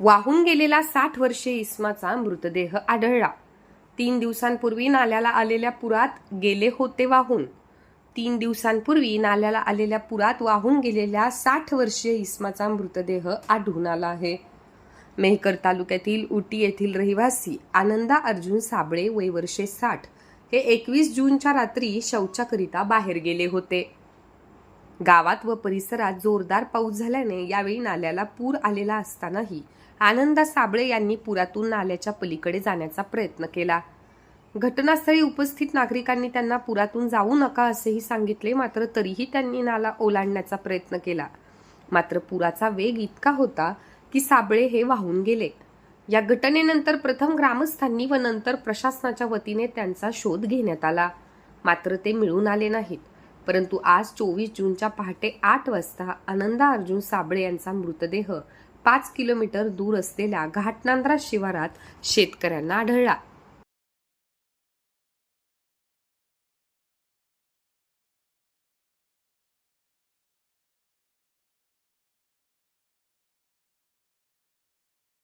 वाहून गेलेला साठ वर्षे इस्माचा मृतदेह आढळला. तीन दिवसांपूर्वी नाल्याला आलेल्या पुरात गेले होते वाहून. तीन दिवसांपूर्वी नाल्याला आलेल्या पुरात वाहून गेलेल्या साठ वर्षीय इस्माचा मृतदेह आढळून आला आहे. मेहकर तालुक्यातील उटी येथील रहिवासी आनंदा अर्जुन साबळे वय वर्षे साठ हे एकवीस जूनच्या रात्री शौचाकरिता बाहेर गेले होते. गावात व परिसरात जोरदार पाऊस झाल्याने यावेळी नाल्याला पूर आलेला असतानाही आनंदा साबळे यांनी पुरातून नाल्याच्या पलीकडे जाण्याचा प्रयत्न केला. घटनास्थळी उपस्थित नागरिकांनी त्यांना पुरातून जाऊ नका असेही सांगितले मात्र तरीही त्यांनी नाला ओलांडण्याचा प्रयत्न केला. मात्र पुराचा वेग इतका होता की साबळे हे वाहून गेले. या घटनेनंतर प्रथम ग्रामस्थांनी व नंतर प्रशासनाच्या वतीने त्यांचा शोध घेण्यात आला. मात्र ते मिळून आले नाहीत. परंतु आज चोवीस जूनच्या पहाटे आठ वाजता आनंदा अर्जुन साबळे यांचा मृतदेह पाच किलोमीटर दूर असलेल्या घाटनांद्रा शिवारात शेतकऱ्यांना आढळला.